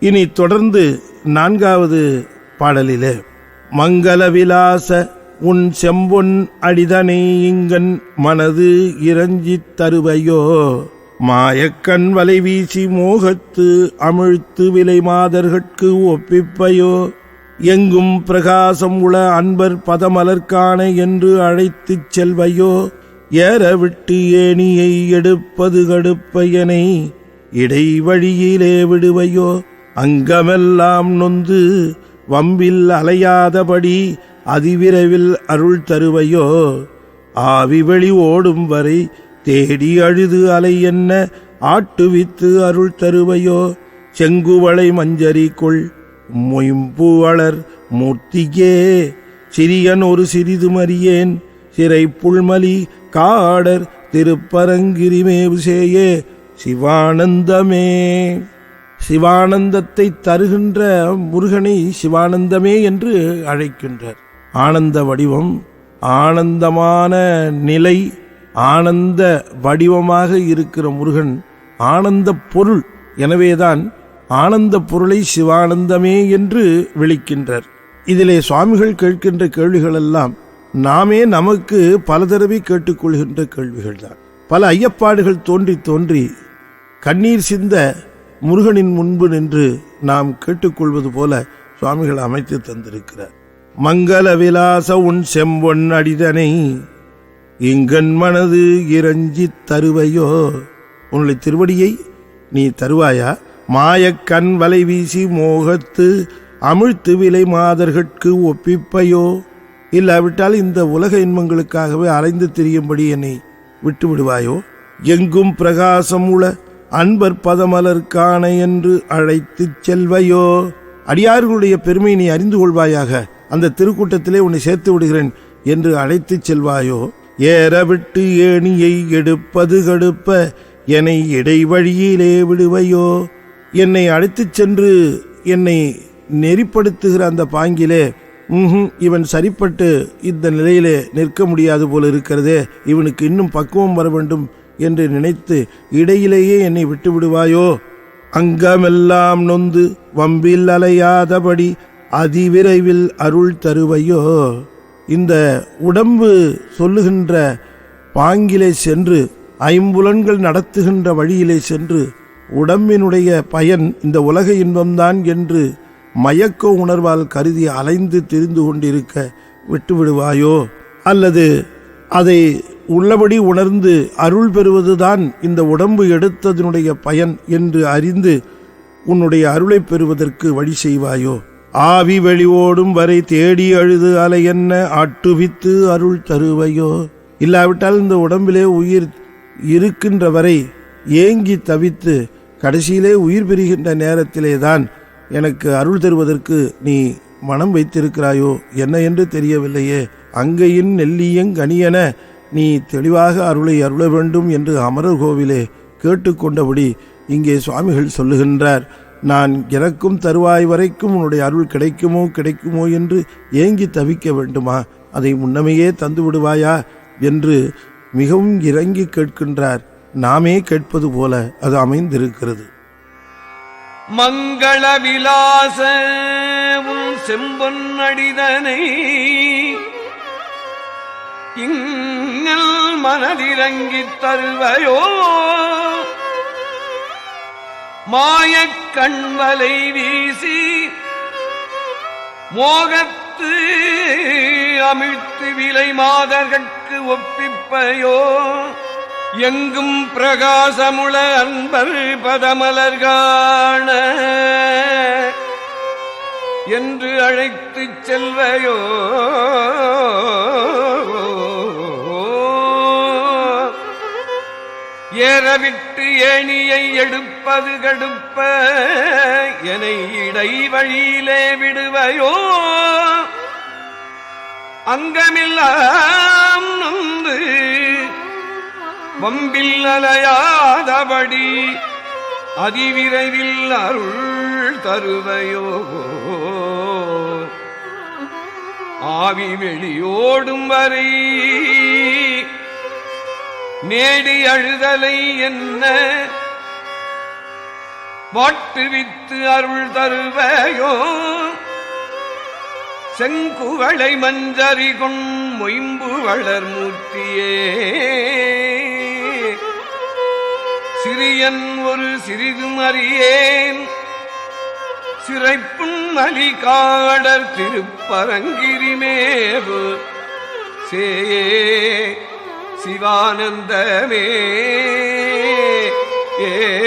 இனி தொடர்ந்து நான்காவது பாடலிலே மங்கள விலாச உன் செம்பொன் அடிதனை இங்கன் மனது இறஞ்சித் தருவையோ? மாயக்கண் வலை வீசி மோகத்து அமிழ்த்து விலை மாதர்கட்கு ஒப்பிப்பையோ? எங்கும் பிரகாசம் உள அன்பர் பதமலர்கான என்று அழைத்துச் செல்வையோ? ஏற விட்டு ஏணியை எடுப்பது கடுப்பையனை இடைவழியிலே விடுவையோ? அங்கமெல்லாம் நொந்து வம்பில் அலையாதபடி அதிவிரைவில் அருள் தருவையோ? ஆவி வெளி ஓடும் வரை தேடி அழுது அலை என்ன? ஆட்டுவித்து அருள் தருவையோ? செங்குவளை மஞ்சரிக்குள் மொயம்புவளர் மூர்த்தியே சிறியன் ஒரு சிறிது மறியேன். சிறை புல்மலி காடர் திருப்பரங்கிரிமேவுசேயே சிவானந்தமே. சிவானந்தத்தை தருகின்ற முருகனை சிவானந்தமே என்று அழைக்கின்றார். ஆனந்த வடிவம் ஆனந்தமான நிலை ஆனந்த வடிவமாக இருக்கிற முருகன் ஆனந்த பொருள். எனவேதான் ஆனந்த பொருளை சிவானந்தமே என்று விழிக்கின்றார் இதிலே சுவாமிகள் கேட்கின்ற கேள்விகளெல்லாம் நாமே நமக்கு பல தடவை கேட்டுக்கொள்கின்ற கேள்விகள் தான் பல ஐயப்பாடுகள் தோன்றி தோன்றி கண்ணீர் சிந்த முருகனின் முன்பு நின்று நாம் கேட்டுக்கொள்வது போல சுவாமிகள் அமைத்து தந்திருக்கிறார். மங்கள விலாச உன் செம்பொன் அடிதனை இங்கன் மனது இறஞ்சி தருவையோ? உன்னுடைய திருவடியை நீ தருவாயா? மாயக்கண் வலை வீசி மோகத்து அமிழ்த்து விலை மாதர்கட்கு ஒப்பிப்பையோ? இல்லாவிட்டால் இந்த உலக இன்பங்களுக்காகவே அலைந்து திரியும்படி என்னை விட்டு விடுவாயோ எங்கும் பிரகாசம் உள அன்பர் பதமலர் காண என்று அழைத்துச் செல்வையோ? அடியார்களுடைய பெருமை நீ அறிந்து கொள்வாயாக. அந்த திருக்கூட்டத்திலே உன்னை சேர்த்து விடுகிறேன் என்று அழைத்துச் செல்வாயோ? ஏற விட்டு ஏணியை எடுப்பது கடுப்ப என்னை இடைவழியிலே விடுவையோ? என்னை அழைத்துச் சென்று என்னை நெறிப்படுத்துகிற அந்த பாங்கிலே ம்ஹும், இவன் சரிப்பட்டு இந்த நிலையிலே நிற்க முடியாது போல இருக்கிறதே. இவனுக்கு இன்னும் பக்குவம் வர வேண்டும். என்று நினைத்து இடையிலேயே என்னை விட்டு விடுவாயோ அங்கமெல்லாம் நொந்து வம்பில் அலையாதபடி அதிவிரைவில் அருள் தருவையோ? இந்த உடம்பு சொல்லுகின்ற பாங்கிலே சென்று ஐம்புலன்கள் நடத்துகின்ற வழியிலே சென்று உடம்பினுடைய பயன் இந்த உலக இன்பம்தான் என்று மயக்க உணர்வால் கருதி அலைந்து திரிந்து கொண்டிருக்க விட்டுவிடுவாயோ? அல்லது அதை உள்ளபடி உணர்ந்து அருள் பெறுவதுதான் இந்த உடம்பு எடுத்ததனுடைய பயன் என்று அறிந்து உன்னுடைய அருளை பெறுவதற்கு வழி செய்வாயோ? ஆவி வெளியோடும் வரை தேடி அழுது அலை என்ன ஆட்டுவித்து அருள் தருவையோ? இல்லாவிட்டால் இந்த உடம்பிலே உயிர் இருக்கின்ற வரை ஏங்கி தவித்து கடைசியிலே உயிர் பெறுகின்ற நேரத்திலே தான் எனக்கு அருள் தருவதற்கு நீ மனம் வைத்திருக்கிறாயோ? என்ன என்று தெரியவில்லையே. அங்கையின் நெல்லியங் கனியென நீ தெளிவாக அருளை அருள வேண்டும் என்று அமரர் கோவிலே கேட்டுக்கொண்டபடி இங்கே சுவாமிகள் சொல்லுகின்றார் நான் இறக்கும் தருவாய் வரைக்கும் உன்னுடைய அருள் கிடைக்குமோ கிடைக்குமோ என்று ஏங்கி தவிக்க வேண்டுமா? அதை முன்னமையே தந்து விடுவாயா? என்று மிகவும் இறங்கி கேட்கின்றார். நாமே கேட்பது போல அது அமைந்திருக்கிறது. மங்கள விலாச உன் செம்பொன் மண்ணில் மனதிறங்கித் தருவையோ? மாயக் கண்வலை வீசி மோகத்து அமிழ்த்து விலை மாதர்கட்கு ஒப்பிப்பையோ? எங்கும் பிரகாசமுள அன்பர் பதமலர்காண என்று அழைத்துச் செல்வையோ? ஏறவிட்டு ஏணியை எடுப்பது கடுப்ப என இடை வழியிலே விடுவையோ? அங்கமில்லாம் நொந்து வம்பில் அலையாதபடி அதிவிரைவில் அருள் தருவையோ? ஆவி வெளியோடும் வரை நேடி அழுதலை என்ன? வாட்டு வித்து அருள் தருவையோ? செங்குவளை மஞ்சரி கொண் மொயம்பு வளர் மூர்த்தியே. சிறியன் ஒரு சிறிதும் அறியேன். சிறைப்புண் மலிகாடர் திருப்பரங்கிரிமேவு சே சிவானந்தமே. ஏ